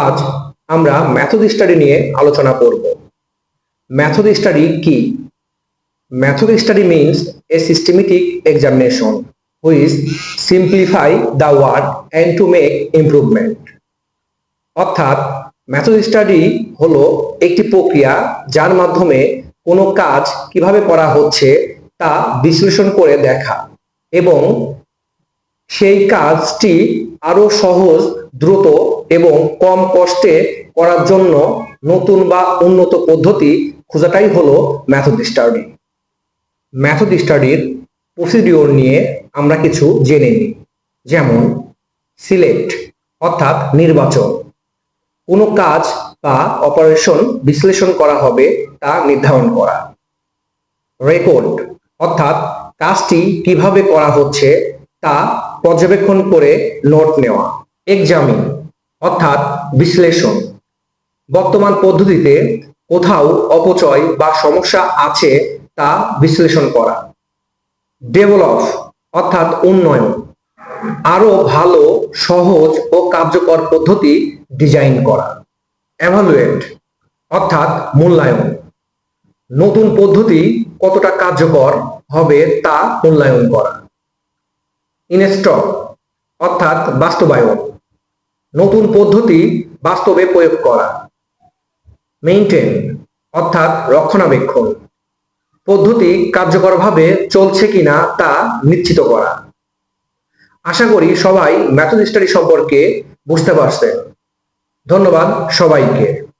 আজ আমরা method study নিয়ে আলোচনা করব। ম্যাথড স্টাডি কি? Method study means a systematic examination which simplify the work and to make improvement অর্থাৎ ম্যাথড স্টাডি হলো একটি প্রক্রিয়া যার মাধ্যমে কোনো কাজ কীভাবে করা হচ্ছে তা বিশ্লেষণ করে দেখা এবং সেই কাজটি আরও সহজ, দ্রুত এবং কম কষ্টে করার জন্য নতুন বা উন্নত পদ্ধতি খোঁজাটাই হলো ম্যাথড স্টাডি ম্যাথড স্টাডির প্রসিডিওর নিয়ে আমরা কিছু জেনে নিই। যেমন সিলেক্ট অর্থাৎ নির্বাচন। কোনো কাজ বা অপারেশন বিশ্লেষণ করা হবে তা নির্ধারণ করা। রেকর্ড অর্থাৎ কাজটি কীভাবে করা হচ্ছে তা পর্যবেক্ষণ করে নোট নেওয়া। এক্সামিন অর্থাৎ বিশ্লেষণ। বর্তমান পদ্ধতিতে কোথাও অপচয় বা সমস্যা আছে তা বিশ্লেষণ করা। ডেভেলপ অর্থাৎ উন্নয়ন। আরও ভালো, সহজ ও কার্যকর পদ্ধতি ডিজাইন করা। এভালুয়েট অর্থাৎ মূল্যায়ন। নতুন পদ্ধতি কতটা কার্যকর হবে তা মূল্যায়ন করা। ইনস্টল অর্থাৎ বাস্তবায়ন। নতুন পদ্ধতি বাস্তবে প্রয়োগ করা। মেইনটেন অর্থাৎ রক্ষণাবেক্ষণ। পদ্ধতি কার্যকরভাবে চলছে কিনা তা নিশ্চিত করা। আশা করি সবাই ম্যাথড স্টাডি সম্পর্কে বুঝতে পারছেন। ধন্যবাদ সবাইকে।